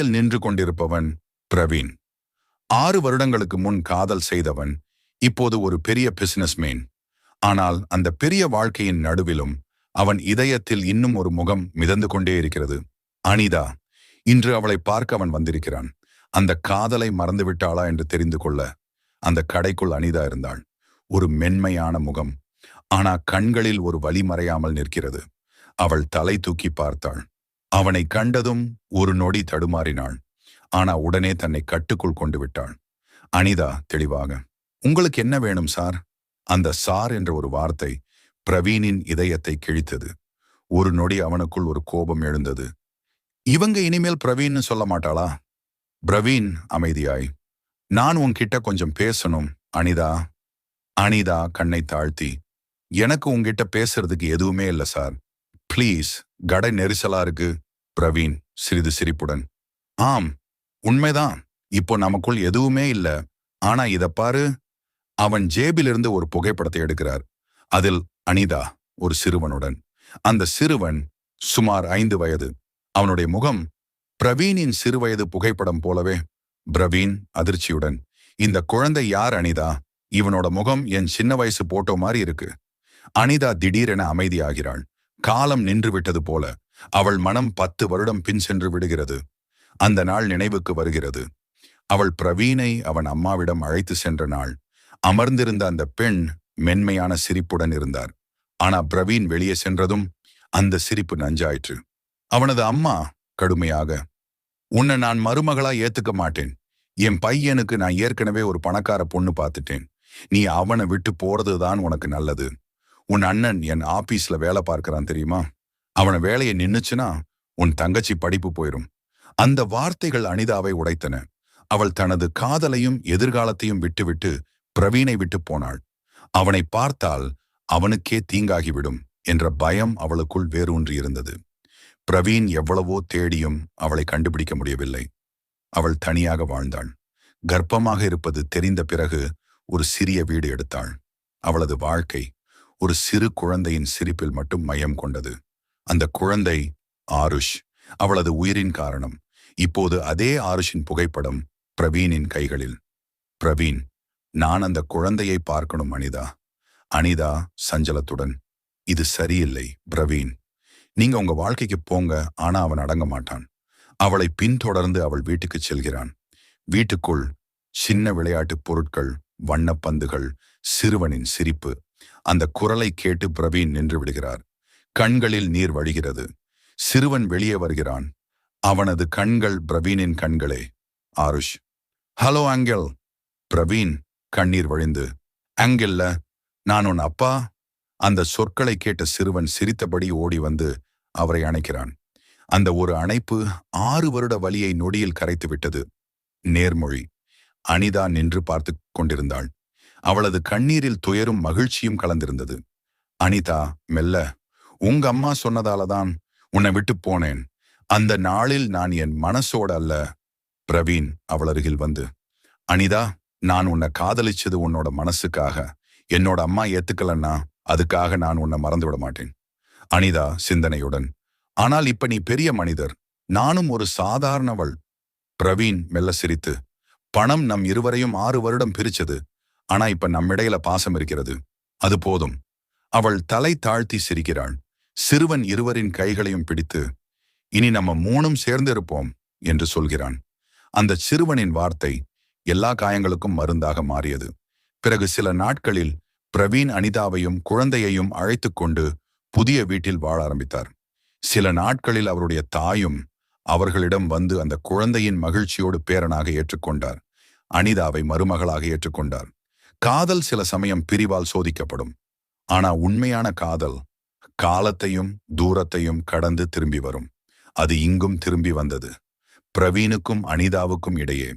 வழியில் நின்று கொண்டிருப்பவன் பிரவீன். ஆறு வருடங்களுக்கு முன் காதல் செய்தவன் இப்போது ஒரு பெரிய பிசினஸ்மேன் ஆனால் அந்த பெரிய வாழ்க்கையின் நடுவிலும் அவன் இதயத்தில் இன்னும் ஒரு முகம் மிதந்து கொண்டே இருக்கிறது. அனிதா இன்று அவளை பார்க்க அவன் வந்திருக்கிறான். அந்த காதலை மறந்துவிட்டாளா என்று தெரிந்து கொள்ள அந்த கடைக்குள் அனிதா இருந்தாள். ஒரு மென்மையான முகம். ஆனா கண்களில் ஒரு வழி மறையாமல் நிற்கிறது. அவள் தலை தூக்கி பார்த்தாள். அவனை கண்டதும் ஒரு நொடி தடுமாறினாள். ஆனா உடனே தன்னை கட்டுக்குள் கொண்டு விட்டாள். அனிதா தெளிவாக உங்களுக்கு என்ன வேணும் சார்? அந்த சார் என்ற ஒரு வார்த்தை பிரவீனின் இதயத்தை கிழித்தது. ஒரு நொடி அவனுக்குள் ஒரு கோபம் எழுந்தது. இவங்க இனிமேல் பிரவீன்னு சொல்ல மாட்டாளா? பிரவீன் அமைதியாய். நான் உன்கிட்ட கொஞ்சம் பேசணும் அனிதா. அனிதா கண்ணை தாழ்த்தி எனக்கு உங்ககிட்ட பேசுறதுக்கு எதுவுமே இல்லை சார். ப்ளீஸ் கடை நெரிசலா இருக்கு பிரவீன் சிறிது சிரிப்புடன். ஆம் உண்மைதான். இப்போ நமக்குள் எதுவுமே இல்ல. ஆனா இத பாரு. அவன் ஜேபிலிருந்து ஒரு புகைப்படத்தை எடுக்கிறார். அதில் அனிதா ஒரு சிறுவனுடன். அந்த சிறுவன் சுமார் ஐந்து வயது. அவனுடைய முகம் பிரவீனின் சிறுவயது புகைப்படம் போலவே பிரவீன் அதிர்ச்சியுடன். இந்த குழந்தை யார் அனிதா? இவனோட முகம் என் சின்ன வயசு போட்டோ மாதிரி இருக்கு. அனிதா திடீரென அமைதியாகிறாள். காலம் நின்று விட்டது போல அவள் மனம் பத்து வருடம் பின் சென்று விடுகிறது. அந்த நாள் நினைவுக்கு வருகிறது. அவள் பிரவீனை அவன் அம்மாவிடம் அழைத்து சென்ற நாள். அமர்ந்திருந்த அந்த பெண் மென்மையான சிரிப்புடன் இருந்தார். ஆனா பிரவீன் வெளியே சென்றதும் அந்த சிரிப்பு நஞ்சாயிற்று. அவனது அம்மா கடுமையாக உன்னை நான் மருமகளா ஏத்துக்க மாட்டேன். என் பையனுக்கு நான் ஏற்கனவே ஒரு பணக்கார பொண்ணு பார்த்துட்டேன். நீ அவனை விட்டு போறதுதான் உனக்கு நல்லது. உன் அண்ணன் என் ஆபீஸ்ல வேலை பார்க்கறான் தெரியுமா? அவன வேலையை நின்னுச்சுன்னா உன் தங்கச்சி படிப்பு போயிரும். அந்த வார்த்தைகள் அனிதாவை உடைத்தன. அவள் தனது காதலையும் எதிர்காலத்தையும் விட்டுவிட்டு பிரவீனை விட்டு போனாள். அவனை பார்த்தால் அவனுக்கே தீங்காகிவிடும் என்ற பயம் அவளுக்குள் வேரூன்றி இருந்தது. பிரவீன் எவ்வளவோ தேடியும் அவளை கண்டுபிடிக்க முடியவில்லை. அவள் தனியாக வாழ்ந்தாள். கர்ப்பமாக இருப்பது தெரிந்த பிறகு ஒரு சிறிய வீடு எடுத்தாள். அவளது வாழ்க்கை ஒரு சிறு குழந்தையின் சிரிப்பில் மட்டும் மையம் கொண்டது. அந்த குழந்தை ஆருஷ் அவளது உயிரின் காரணம். இப்போது அதே ஆருஷின் புகைப்படம் பிரவீனின் கைகளில். பிரவீன் நான் அந்த குழந்தையை பார்க்கணும் அனிதா. அனிதா சஞ்சலத்துடன் இது சரியில்லை பிரவீன். நீங்க உங்க வாழ்க்கைக்கு போங்க ஆனா அவன் அடங்க மாட்டான். அவளை பின்தொடர்ந்து அவள் வீட்டுக்கு செல்கிறான். வீட்டுக்குள் சின்ன விளையாட்டுப் பொருட்கள் வண்ணப்பந்துகள் சிறுவனின் சிரிப்பு அந்த குரலை கேட்டு பிரவீன் நின்று விடுகிறார். கண்களில் நீர் வழிகிறது. சிறுவன் வெளியே வருகிறான். அவனது கண்கள் பிரவீனின் கண்களே. ஆருஷ். ஹலோ ஆங்கிள் பிரவீன் கண்ணீர் வழிந்து. ஆங்கிள்ல நான் உன் அப்பா? அந்த சொற்களை கேட்ட சிறுவன் சிரித்தபடி ஓடி வந்து அவரை அணைக்கிறான். அந்த ஒரு அணைப்பு ஆறு வருட வழியை நொடியில் கரைத்து விட்டது நேர்மொழி. அனிதா நின்று பார்த்து கொண்டிருந்தாள். அவளது கண்ணீரில் துயரும் மகிழ்ச்சியும் கலந்திருந்தது. அனிதா மெல்ல. உங்க அம்மா சொன்னதாலதான் உன்னை விட்டு போனேன். அந்த நாளில் நான் என் மனசோட அல்ல. பிரவீன் அவள் அருகில் வந்து அனிதா நான் உன்னை காதலிச்சது உன்னோட மனசுக்காக. என்னோட அம்மா ஏத்துக்கலன்னா அதுக்காக நான் உன்னை மறந்து விட மாட்டேன். அனிதா சிந்தனையுடன் ஆனால் இப்ப நீ பெரிய மனிதர். நானும் ஒரு சாதாரணவள். பிரவீன் மெல்ல சிரித்து பணம் நம் இருவரையும் ஆறு வருடம் பிரிச்சது. ஆனா இப்ப நம்மிடையில பாசம் இருக்கிறது. அது போதும். அவள் தலை தாழ்த்தி சிரிக்கிறாள். சிறுவன் இருவரின் கைகளையும் பிடித்து இனி நம்ம மூணும் சேர்ந்திருப்போம் என்று சொல்கிறான். அந்த சிறுவனின் வார்த்தை எல்லா காயங்களுக்கும் மருந்தாக மாறியது. பிறகு சில நாட்களில் பிரவீன் அனிதாவையும் குழந்தையையும் அழைத்துக் கொண்டு புதிய வீட்டில் வாழ ஆரம்பித்தார். சில நாட்களில் அவருடைய தாயும் அவர்களிடம் வந்து அந்த குழந்தையின் மகிழ்ச்சியோடு பேரனாக ஏற்றுக்கொண்டார். அனிதாவை மருமகளாக ஏற்றுக்கொண்டார். காதல் சில சமயம் பிரிவால் சோதிக்கப்படும். ஆனா உண்மையான காதல் காலத்தையும் தூரத்தையும் கடந்து திரும்பி வரும். அது இங்கும் திரும்பி வந்தது. பிரவீனுக்கும் அனிதாவுக்கும் இடையே